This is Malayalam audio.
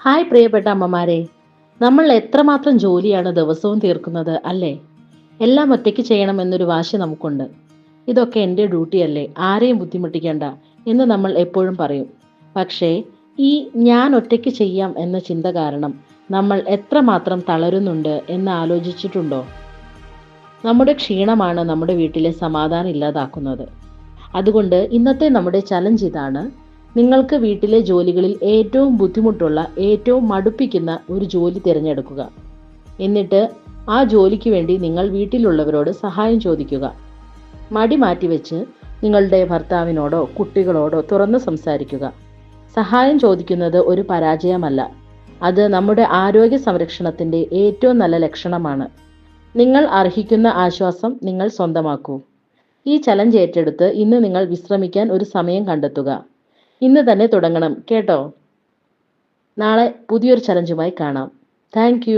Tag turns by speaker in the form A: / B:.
A: ഹായ് പ്രിയപ്പെട്ട അമ്മമാരെ. നമ്മൾ എത്രമാത്രം ജോലിയാണ് ദിവസവും തീർക്കുന്നത് അല്ലേ? എല്ലാം ഒറ്റയ്ക്ക് ചെയ്യണമെന്നൊരു വാശി നമുക്കുണ്ട്. ഇതൊക്കെ എന്റെ ഡ്യൂട്ടി അല്ലേ? ആരെയും ബുദ്ധിമുട്ടിക്കേണ്ട എന്ന് നമ്മൾ എപ്പോഴും പറയും. പക്ഷേ ഈ ഞാൻ ഒറ്റയ്ക്ക് ചെയ്യാം എന്ന ചിന്ത കാരണം നമ്മൾ എത്രമാത്രം തളരുന്നുണ്ട് എന്ന് ആലോചിച്ചിട്ടുണ്ടോ? നമ്മുടെ ക്ഷീണമാണ് നമ്മുടെ വീട്ടിലെ സമാധാനം ഇല്ലാതാക്കുന്നത്. അതുകൊണ്ട് ഇന്നത്തെ നമ്മുടെ ചലഞ്ച് ഇതാണ് നിങ്ങൾക്ക് വീട്ടിലെ ജോലികളിൽ ഏറ്റവും ബുദ്ധിമുട്ടുള്ള ഏറ്റവും മടുപ്പിക്കുന്ന ഒരു ജോലി തിരഞ്ഞെടുക്കുക. എന്നിട്ട് ആ ജോലിക്ക് വേണ്ടി നിങ്ങൾ വീട്ടിലുള്ളവരോട് സഹായം ചോദിക്കുക. മടി മാറ്റിവെച്ച് നിങ്ങളുടെ ഭർത്താവിനോടോ കുട്ടികളോടോ തുറന്ന് സംസാരിക്കുക. സഹായം ചോദിക്കുന്നത് ഒരു പരാജയമല്ല. അത് നമ്മുടെ ആരോഗ്യ സംരക്ഷണത്തിന്റെ ഏറ്റവും നല്ല ലക്ഷണമാണ്. നിങ്ങൾ അർഹിക്കുന്ന ആശ്വാസം നിങ്ങൾ സ്വന്തമാക്കൂ. ഈ ചലഞ്ച് ഏറ്റെടുത്ത് ഇന്ന് നിങ്ങൾ വിശ്രമിക്കാൻ ഒരു സമയം കണ്ടെത്തുക. ഇന്ന് തന്നെ തുടങ്ങണം. കേട്ടോ? നാളെ പുതിയൊരു ചലഞ്ചുമായി കാണാം. താങ്ക്